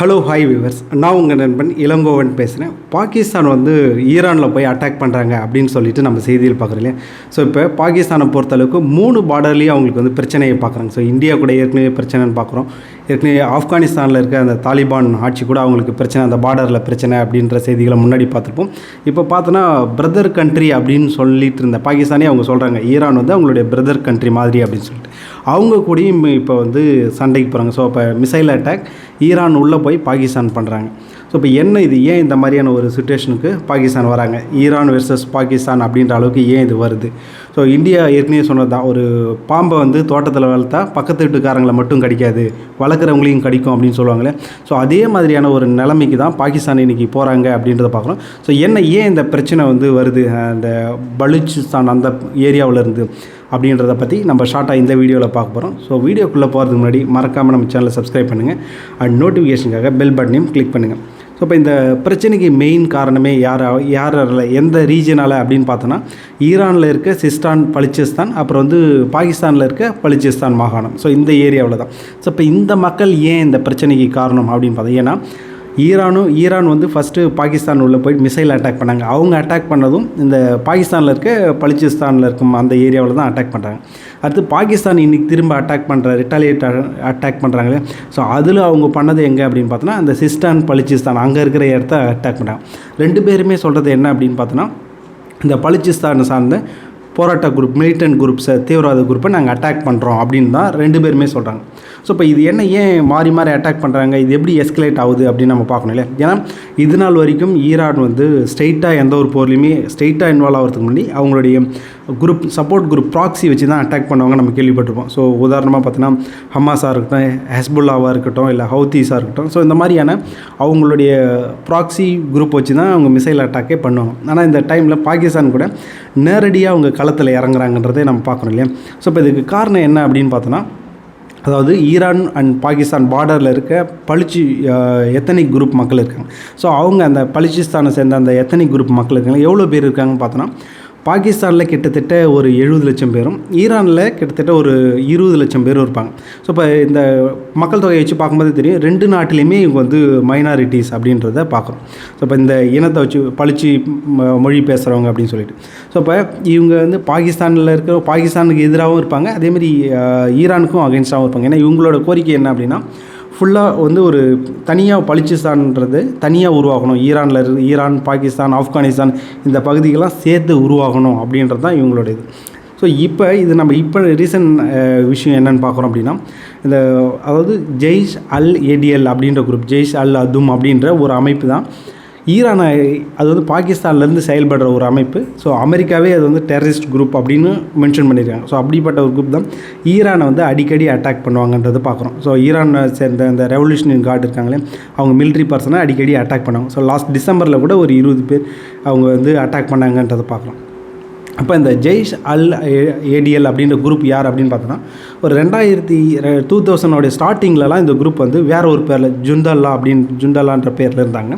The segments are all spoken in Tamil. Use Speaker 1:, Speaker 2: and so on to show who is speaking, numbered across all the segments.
Speaker 1: ஹலோ ஹாய் வியூவர்ஸ் நான் உங்கள் நண்பன் இளங்கோவன் பேசுகிறேன் பாகிஸ்தான் வந்து ஈரானில் போய் அட்டாக் பண்ணுறாங்க அப்படின்னு சொல்லிட்டு நம்ம செய்தியில் பார்க்குறோம் இல்லையா? ஸோ இப்போ பாகிஸ்தானை பொறுத்தளவுக்கு மூணு பார்டர்லேயும் அவங்களுக்கு வந்து பிரச்சனையை பார்க்குறாங்க. ஸோ இந்தியா கூட ஏற்கனவே பிரச்சனைன்னு பார்க்குறோம். ஏற்கனவே ஆப்கானிஸ்தானில் இருக்க அந்த தாலிபான் ஆட்சி கூட அவங்களுக்கு பிரச்சனை அந்த பார்டரில் பிரச்சனை அப்படின்ற செய்திகளை முன்னாடி பார்த்துருப்போம். இப்போ பார்த்தோன்னா பிரதர் கண்ட்ரி அப்படின்னு சொல்லிட்டு இருந்த பாகிஸ்தானே அவங்க சொல்கிறாங்க ஈரான் வந்து அவங்களுடைய பிரதர் கண்ட்ரி மாதிரி அப்படின்னு சொல்லிட்டு. அவங்க கூடயும் இப்போ வந்து சண்டைக்கு போகிறாங்க ஸோ இப்போ மிசைல் அட்டாக் ஈரான் உள்ளே போய் பாகிஸ்தான் பண்ணுறாங்க ஸோ இப்போ என்ன இது? ஏன் இந்த மாதிரியான ஒரு சுச்சுவேஷனுக்கு பாகிஸ்தான் வராங்க? ஈரான் வெர்சஸ் பாகிஸ்தான் அப்படின்ற அளவுக்கு ஏன் இது வருது? ஸோ இந்தியா ஏற்கனவே சொன்னது தான் ஒரு பாம்பை வந்து தோட்டத்தில் வளர்த்தா பக்கத்து வீட்டுக்காரங்களை மட்டும் கடிக்காது வளர்க்குறவங்களையும் கடிக்கும் அப்படின்னு சொல்லுவாங்களே. ஸோ அதே மாதிரியான ஒரு நிலைமைக்கு தான் பாகிஸ்தான் இன்றைக்கி போகிறாங்க அப்படின்றத பார்க்குறோம் ஸோ என்ன ஏன் இந்த பிரச்சனை வந்து வருது? அந்த பலுச்சிஸ்தான் அந்த ஏரியாவில் இருந்து அப்படின்றத பற்றி நம்ம ஷார்ட்டாக இந்த வீடியோவில் பார்க்க போகிறோம் ஸோ வீடியோக்குள்ளே போகிறதுக்கு முன்னாடி மறக்காமல் நம்ம சேனலை சப்ஸ்கிரைப் பண்ணுங்கள் அண்ட் நோட்டிஃபிகேஷனுக்காக பெல் பட்டனையும் கிளிக் பண்ணுங்கள் ஸோ இப்போ இந்த பிரச்சனைக்கு மெயின் காரணமே யார் யார் எந்த ரீஜனால் அப்படின்னு பார்த்தோன்னா ஈரானில் இருக்க சிஸ்டான் பலிச்சிஸ்தான் அப்புறம் வந்து பாகிஸ்தானில் இருக்க பலிச்சிஸ்தான் மாகாணம். ஸோ இந்த ஏரியாவில் தான் ஸோ இப்போ இந்த மக்கள் ஏன் இந்த பிரச்சனைக்கு காரணம் அப்படின்னு பார்த்தோம்? ஏன்னா ஈரானும் ஈரான் வந்து ஃபஸ்ட்டு பாகிஸ்தான் உள்ளே போய் மிசைல் அட்டாக் பண்ணாங்க. அவங்க அட்டாக் பண்ணதும் இந்த பாகிஸ்தானில் இருக்க பலிச்சிஸ்தானில் இருக்கும் அந்த ஏரியாவில் தான் அட்டாக் பண்ணுறாங்க அடுத்து பாகிஸ்தான் இன்றைக்கி திரும்ப அட்டாக் பண்ணுற ரிட்டாலியேட் அட்டாக் பண்ணுறாங்களே ஸோ அதில் அவங்க பண்ணது எங்கே அப்படின்னு பார்த்தோன்னா அந்த சிஸ்டான் பலிச்சிஸ்தான் அங்கே இருக்கிற இடத்த அட்டாக் பண்ணுறாங்க ரெண்டு பேருமே சொல்கிறது என்ன அப்படின்னு பார்த்தோன்னா இந்த பலுச்சிஸ்தான் சார்ந்த போராட்ட குரூப் மிலிட்டன்ட் குரூப்ஸை தீவிரவாத குரூப்பை நாங்கள் அட்டாக் பண்ணுறோம் அப்படின்னு தான் ரெண்டு பேருமே சொல்கிறாங்க ஸோ இப்போ இது என்ன ஏன் மாறி மாறி அட்டாக் பண்ணுறாங்க இது எப்படி எஸ்கலேட் ஆகுது அப்படின்னு நம்ம பார்க்கணும் இல்லையா? ஏன்னா இது நாள் வரைக்கும் ஈரான் வந்து ஸ்ட்ரெயிட்டாக எந்த ஒரு போர்லையுமே ஸ்ட்ரெயிட்டாக இன்வால்வ் ஆகிறதுக்கு முன்னாடி அவங்களுடைய குரூப் சப்போர்ட் குரூப் ப்ராக்ஸி வச்சு தான் அட்டாக் பண்ணுவாங்க நம்ம கேள்விப்பட்டிருப்போம். ஸோ உதாரணமாக பார்த்தோன்னா ஹமாஸாக இருக்கட்டும் ஹெஸ்புல்லாவாக இருக்கட்டும் இல்லை ஹவுத்தீஸாக இருக்கட்டும். ஸோ இந்த மாதிரியான அவங்களுடைய ப்ராக்ஸி குரூப் வச்சு தான் அவங்க மிசைல் அட்டாக்கே பண்ணுவாங்க. ஆனால் இந்த டைமில் பாகிஸ்தான் கூட நேரடியாக அவங்க களத்தில் இறங்குறாங்கன்றதே நம்ம பார்க்கணும் இல்லையா? ஸோ இப்போ இதுக்கு காரணம் என்ன அப்படின்னு பார்த்தோன்னா அதாவது ஈரான் அண்ட் பாகிஸ்தான் பார்டரில் இருக்க பளிச்சி எத்தனிக் குரூப் மக்கள் இருக்காங்க. ஸோ அவங்க அந்த பளிச்சிஸ்தானை சேர்ந்த அந்த எத்தனிக் குரூப் மக்கள் இருக்காங்க. எவ்வளோ பேர் இருக்காங்கன்னு பார்த்தோன்னா பாகிஸ்தானில் கிட்டத்தட்ட ஒரு எழுபது லட்சம் பேரும் ஈரானில் கிட்டத்தட்ட ஒரு இருபது லட்சம் பேரும் இருப்பாங்க. ஸோ இப்போ இந்த மக்கள் தொகையை வச்சு பார்க்கும்போது தெரியும் ரெண்டு நாட்டிலையுமே இவங்க வந்து மைனாரிட்டிஸ் அப்படின்றத பார்க்குறோம். ஸோ இப்போ இந்த இனத்தை வச்சு பளிச்சு மொழி பேசுகிறவங்க அப்படின்னு சொல்லிட்டு. ஸோ இப்போ இவங்க வந்து பாகிஸ்தானில் இருக்கிற பாகிஸ்தானுக்கு எதிராகவும் இருப்பாங்க அதேமாதிரி ஈரானுக்கும் அகேன்ஸ்டாகவும் இருப்பாங்க. ஏன்னா இவங்களோட கோரிக்கை என்ன அப்படின்னா ஃபுல்லாக வந்து ஒரு தனியாக பலிச்சிஸ்தான்ன்றது தனியாக உருவாகணும். ஈரானில் இரு ஈரான் பாகிஸ்தான் ஆப்கானிஸ்தான் இந்த பகுதிகள்லாம் சேர்த்து உருவாகணும் அப்படின்றது தான் இவங்களோட இது ஸோ இப்போ இது நம்ம இப்போ ரீசன்ட் விஷயம் என்னென்னு பார்க்குறோம் அப்படின்னா இந்த அதாவது ஜெய்ஷ் அல் ஏடிஎல் அப்படின்ற குரூப் ஜெய்ஷ் அல் அதும் அப்படின்ற ஒரு அமைப்பு தான் ஈரானை அது வந்து பாகிஸ்தான்லேருந்து செயல்படுற ஒரு அமைப்பு. ஸோ அமெரிக்காவே அது வந்து டெரரிஸ்ட் குரூப் அப்படின்னு மென்ஷன் பண்ணியிருக்காங்க ஸோ அப்படிப்பட்ட ஒரு குரூப் தான் ஈரானை வந்து அடிக்கடி அட்டாக் பண்ணுவாங்கன்றது பார்க்குறோம். ஸோ ஈரானை சேர்ந்த இந்த ரெவல்யூஷனரி கார்டு இருக்காங்களே அவங்க மிலிட்ரி பர்சனை அடிக்கடி அட்டாக் பண்ணுவாங்க. ஸோ லாஸ்ட் டிசம்பரில் கூட ஒரு இருபது பேர் அவங்க வந்து அட்டாக் பண்ணாங்கன்றதை பார்க்குறோம். அப்போ இந்த ஜெய்ஷ் அல் ஏடிஎல் அப்படின்ற குரூப் யார் அப்படின்னு பார்த்தோன்னா ஒரு ரெண்டாயிரத்தி டூ தௌசண்டோடைய ஸ்டார்டிங்லலாம் இந்த குரூப் வந்து வேற ஒரு பேரில் ஜுண்டல்லா அப்படின்னு ஜுண்டல்லான்ற பேரில் இருந்தாங்க.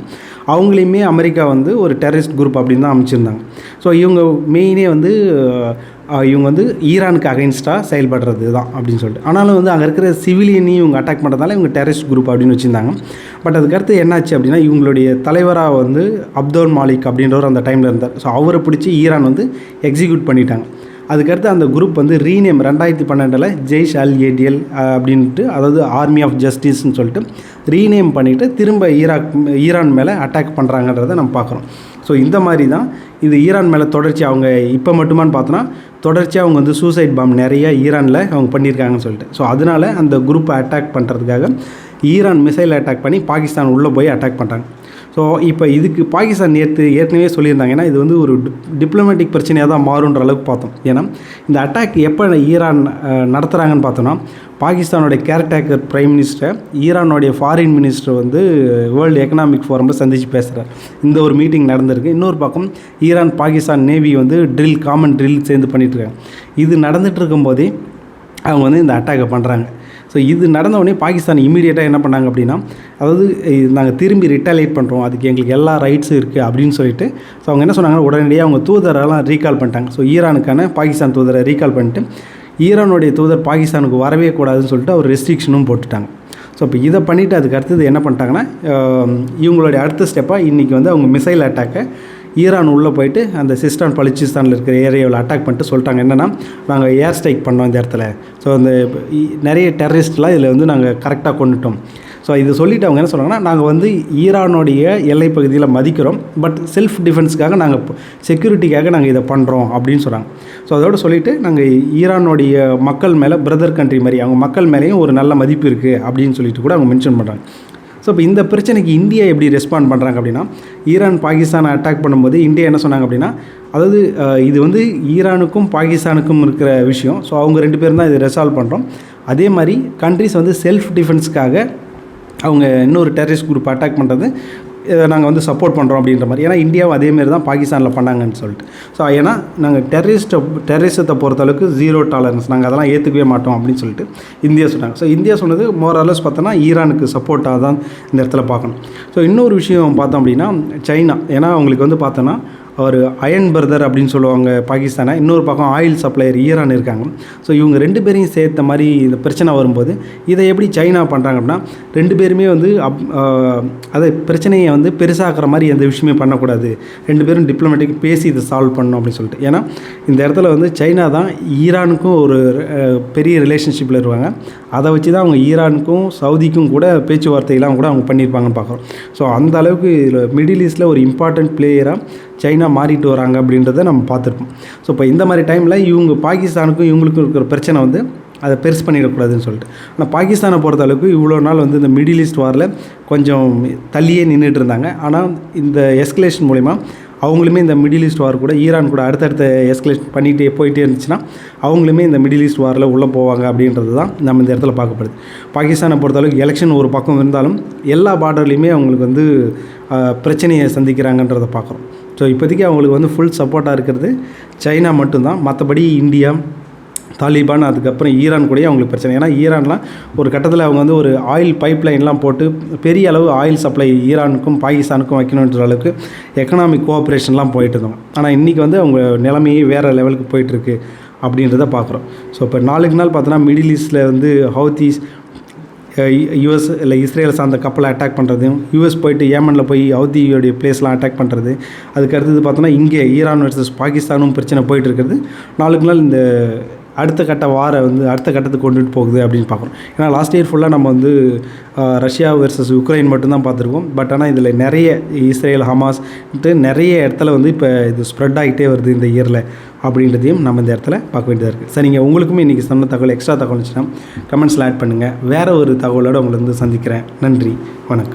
Speaker 1: அவங்களையுமே அமெரிக்கா வந்து ஒரு டெரரிஸ்ட் குரூப் அப்படின்னு தான் அமைச்சிருந்தாங்க. ஸோ இவங்க மெயினே வந்து இவங்க வந்து ஈரானுக்கு அகைன்ஸ்டாக செயல்படுறது தான் அப்படின்னு சொல்லிட்டு. ஆனாலும் வந்து அங்கே இருக்கிற சிவிலியனையும் இவங்க அட்டாக் பண்ணுறதால இவங்க டெரரிஸ்ட் குரூப் அப்படின்னு வச்சுருந்தாங்க. பட் அதுக்கடுத்து என்னாச்சு அப்படின்னா இவங்களுடைய தலைவராக வந்து அப்துல் மாலிக் அப்படின்றவர் அந்த டைமில் இருந்தார். ஸோ அவரை பிடிச்சி ஈரான் வந்து எக்ஸிக்யூட் பண்ணிட்டாங்க. அதுக்கடுத்து அந்த குரூப் வந்து ரீநேம் ரெண்டாயிரத்தி பன்னெண்டில் ஜெய்ஷ் அல் ஏடிஎல் அப்படின்ட்டு அதாவது ஆர்மி ஆஃப் ஜஸ்டிஸ்ன்னு சொல்லிட்டு ரீநேம் பண்ணிவிட்டு திரும்ப ஈராக் ஈரான் மேலே அட்டாக் பண்ணுறாங்கன்றத நம்ம பார்க்குறோம். ஸோ இந்த மாதிரி தான் இது ஈரான் மேலே தொடர்ச்சி அவங்க இப்போ மட்டுமான்னு பார்த்தோன்னா தொடர்ச்சியாக அவங்க வந்து சூசைட் பாம் நிறைய ஈரானில் அவங்க பண்ணியிருக்காங்கன்னு சொல்லிட்டு. ஸோ அதனால் அந்த குரூப்பை அட்டாக் பண்ணுறதுக்காக ஈரான் மிசைல் அட்டாக் பண்ணி பாகிஸ்தான் உள்ளே போய் அட்டாக் பண்ணுறாங்க ஸோ இப்போ இதுக்கு பாகிஸ்தான் நேற்று ஏற்கனவே சொல்லியிருந்தாங்க. ஏன்னா இது வந்து ஒரு டிப்ளமேட்டிக் பிரச்சனையாக தான் மாறுன்ற அளவுக்கு பார்த்தோம். ஏன்னா இந்த அட்டாக் எப்போ ஈரான் நடத்துகிறாங்கன்னு பார்த்தோன்னா பாகிஸ்தானுடைய கேர்டேக்கர் பிரைம் மினிஸ்டர் ஈரானுடைய ஃபாரின் மினிஸ்டர் வந்து வேர்ல்டு எக்கனாமிக் ஃபோரமில் சந்தித்து பேசுகிறார் இந்த ஒரு மீட்டிங் நடந்திருக்கு. இன்னொரு பக்கம் ஈரான் பாகிஸ்தான் நேவி வந்து ட்ரில் காமன் ட்ரில் சேர்ந்து பண்ணிகிட்ருக்காங்க இது நடந்துகிட்டு இருக்கும்போதே அவங்க வந்து இந்த அட்டாக்கை பண்ணுறாங்க ஸோ இது நடந்த உடனே பாகிஸ்தான் இமீடியட்டாக என்ன பண்ணாங்க அப்படின்னா அதாவது நாங்கள் திரும்பி ரிட்டாலியேட் பண்ணுறோம் அதுக்கு எங்களுக்கு எல்லா ரைட்ஸும் இருக்குது அப்படின்னு சொல்லிட்டு ஸோ அவங்க என்ன சொன்னாங்கன்னா உடனடியாக அவங்க தூதரெல்லாம் ரீகால் பண்ணிட்டாங்க. ஸோ ஈரானுக்கான பாகிஸ்தான் தூதரை ரீகால் பண்ணிட்டு ஈரானுடைய தூதர் பாகிஸ்தானுக்கு வரவே கூடாதுன்னு சொல்லிட்டு அவர் ரெஸ்ட்ரிக்ஷனும் போட்டுட்டாங்க. ஸோ இப்போ இதை பண்ணிவிட்டு அதுக்கு அடுத்தது என்ன பண்ணிட்டாங்கன்னா இவங்களுடைய அடுத்த ஸ்டெப்பாக இன்றைக்கி வந்து அவங்க மிசைல் அட்டாக்கை ஈரான் உள்ளே போயிட்டு அந்த சிஸ்டான் பலிச்சிஸ்தானில் இருக்கிற ஏரியாவில் அட்டாக் பண்ணிட்டு சொல்லிட்டாங்க. என்னென்னா நாங்கள் ஏர் ஸ்ட்ரைக் பண்ணோம் இந்த இடத்துல. ஸோ அந்த நிறைய டெரரிஸ்ட்லாம் இதில் வந்து நாங்கள் கரெக்டாக கொண்டுட்டோம். ஸோ இது சொல்லிவிட்டு அவங்க என்ன சொல்கிறாங்கன்னா நாங்கள் வந்து ஈரானுடைய எல்லை பகுதியில் மதிக்கிறோம். பட் செல்ஃப் டிஃபென்ஸ்க்காக நாங்கள் செக்யூரிட்டிக்காக நாங்கள் இதை பண்ணுறோம் அப்படின்னு சொல்கிறாங்க ஸோ அதோட சொல்லிவிட்டு நாங்கள் ஈரானுடைய மக்கள் மேலே பிரதர் கண்ட்ரி மாதிரி அவங்க மக்கள் மேலேயும் ஒரு நல்ல மதிப்பு இருக்குது அப்படின்னு சொல்லிட்டு கூட அவங்க மென்ஷன் பண்ணுறாங்க ஸோ இப்போ இந்த பிரச்சனைக்கு இந்தியா எப்படி ரெஸ்பாண்ட் பண்ணுறாங்க அப்படின்னா ஈரான் பாகிஸ்தானை அட்டாக் பண்ணும்போது இந்தியா என்ன சொன்னாங்க அப்படின்னா அதாவது இது வந்து ஈரானுக்கும் பாகிஸ்தானுக்கும் இருக்கிற விஷயம். ஸோ அவங்க ரெண்டு பேரும் தான் இதை ரெசால்வ் பண்ணுறோம் அதே மாதிரி கண்ட்ரிஸ் வந்து செல்ஃப் டிஃபென்ஸ்க்காக அவங்க இன்னொரு டெரரிஸ்ட் குரூப் அட்டாக் பண்ணுறது நாங்கள் வந்து சப்போர்ட் பண்ணுறோம் அப்படின்ற மாதிரி. ஏன்னா இந்தியாவும் அதேமாரி தான் பாகிஸ்தானில் பண்ணாங்கன்னு சொல்லிட்டு. ஸோ ஏன்னா நாங்கள் டெரரிஸ்ட்டை டெரரிசத்தை பொறுத்தளவுக்கு ஜீரோ டாலரன்ஸ் நாங்கள் அதெல்லாம் ஏற்றுக்கவே மாட்டோம் அப்படின்னு சொல்லிட்டு இந்தியா சொன்னாங்க. ஸோ இந்தியா சொன்னது மோரலஸ் பார்த்தோன்னா ஈரானுக்கு சப்போர்ட்டாக தான் இந்த இடத்துல பார்க்கணும். ஸோ இன்னொரு விஷயம் பார்த்தோம் அப்படின்னா சைனா. ஏன்னா அவங்களுக்கு வந்து பார்த்தோன்னா ஒரு அயன் பிரதர் அப்படின்னு சொல்லுவாங்க பாகிஸ்தானை இன்னொரு பக்கம் ஆயில் சப்ளையர் ஈரான் இருக்காங்க. ஸோ இவங்க ரெண்டு பேரையும் சேர்த்த மாதிரி இந்த பிரச்சனை வரும்போது இதை எப்படி சைனா பண்ணுறாங்க அப்படின்னா ரெண்டு பேருமே வந்து அப் அதை பிரச்சனையை வந்து பெருசாக்குற மாதிரி எந்த விஷயமே பண்ணக்கூடாது. ரெண்டு பேரும் டிப்ளமேட்டிக் பேசி இதை சால்வ் பண்ணணும் அப்படின்னு சொல்லிட்டு. ஏன்னா இந்த இடத்துல வந்து சைனா தான் ஈரானுக்கும் ஒரு பெரிய ரிலேஷன்ஷிப்பில் இருவாங்க அதை வச்சு தான் அவங்க ஈரானுக்கும் சவுதிக்கும் கூட பேச்சுவார்த்தையெல்லாம் கூட அவங்க பண்ணியிருப்பாங்கன்னு பார்க்குறோம். ஸோ அந்த அளவுக்கு இதில் மிடில் ஈஸ்ட்டில் ஒரு இம்பார்ட்டன்ட் பிளேயராக சைனா மாறிட்டு வராங்க அப்படின்றத நம்ம பார்த்துருப்போம். ஸோ இப்போ இந்த மாதிரி டைமில் இவங்க பாகிஸ்தானுக்கும் இவங்களுக்கும் இருக்கிற பிரச்சனை வந்து அதை பெருசு பண்ணிடக்கூடாதுன்னு சொல்லிட்டு. ஆனால் பாகிஸ்தானை பொறுத்த அளவுக்கு இவ்வளோ நாள் வந்து இந்த மிடில் ஈஸ்ட் வாரில் கொஞ்சம் தள்ளியே நின்றுட்டு இருந்தாங்க. ஆனால் இந்த எஸ்கலேஷன் மூலிமா அவங்களுமே இந்த மிடில் ஈஸ்ட் வார் கூட ஈரான் கூட அடுத்தடுத்த எஸ்கலேஷன் பண்ணிகிட்டே போயிட்டே இருந்துச்சுன்னா அவங்களுமே இந்த மிடில் ஈஸ்ட் வாரில் உள்ளே போவாங்க அப்படின்றது தான் நம்ம இந்த இடத்துல பார்க்கப்படுது பாகிஸ்தானை பொறுத்தளவுக்கு எலெக்ஷன் ஒரு பக்கம் இருந்தாலும் எல்லா பார்டர்லேயுமே அவங்களுக்கு வந்து பிரச்சனையை சந்திக்கிறாங்கன்றதை பார்க்குறோம். ஸோ இப்போதைக்கு அவங்களுக்கு வந்து ஃபுல் சப்போர்ட்டாக இருக்கிறது சைனா மட்டும்தான். மற்றபடி இந்தியா தாலிபான் அதுக்கப்புறம் ஈரான் கூடயே அவங்களுக்கு பிரச்சனை. ஏன்னா ஈரான்லாம் ஒரு கட்டத்தில் அவங்க வந்து ஒரு ஆயில் பைப் லைன்லாம் போட்டு பெரிய அளவு ஆயில் சப்ளை ஈரானுக்கும் பாகிஸ்தானுக்கும் வைக்கணுன்ற அளவுக்கு எக்கனாமிக் கோஆப்ரேஷன்லாம் போயிட்டு இருந்தோம் ஆனால் இன்றைக்கி வந்து அவங்க நிலைமையே வேறு லெவலுக்கு போயிட்டுருக்கு அப்படின்றத பார்க்குறோம் ஸோ இப்போ நாளுக்கு நாள் பார்த்தோன்னா மிடில் ஈஸ்டில் வந்து ஹவுத்தீஸ் யூஎஸ் இல்லை இஸ்ரேல் சார்ந்த கப்பலை அட்டாக் பண்ணுறதும் யூஎஸ் போயிட்டு ஏமனில் போய் ஹவுதியோடைய பிளேஸ்லாம் அட்டாக் பண்ணுறது அதுக்கு அடுத்தது பார்த்தோன்னா இங்கே ஈரான் வர்சஸ் பாகிஸ்தானும் பிரச்சனை போயிட்டு இருக்கிறது நாளுக்கு நாள் இந்த அடுத்த கட்ட வாரை வந்து அடுத்த கட்டத்துக்கு கொண்டுட்டு போகுது அப்படின்னு பார்க்குறோம் ஏன்னா லாஸ்ட் இயர் ஃபுல்லாக நம்ம வந்து ரஷ்யா வெர்சஸ் உக்ரைன் மட்டும்தான் பார்த்துருக்கோம். பட் ஆனால் இதில் நிறைய இஸ்ரேல் ஹமாஸ்ட்டு நிறைய இடத்துல வந்து இப்போ இது ஸ்ப்ரெட் ஆகிட்டே வருது இந்த இயரில் அப்படின்றதையும் நம்ம இந்த இடத்துல பார்க்க வேண்டியதாக இருக்குது சரி நீங்கள் உங்களுக்குமே இன்றைக்கி சொன்ன தகவல் எக்ஸ்ட்ரா தகவல் இருந்துச்சுன்னா கமெண்ட்ஸில் ஆட் பண்ணுங்கள் வேறு ஒரு தகவலோடு உங்களை வந்து சந்திக்கிறேன். நன்றி. வணக்கம்.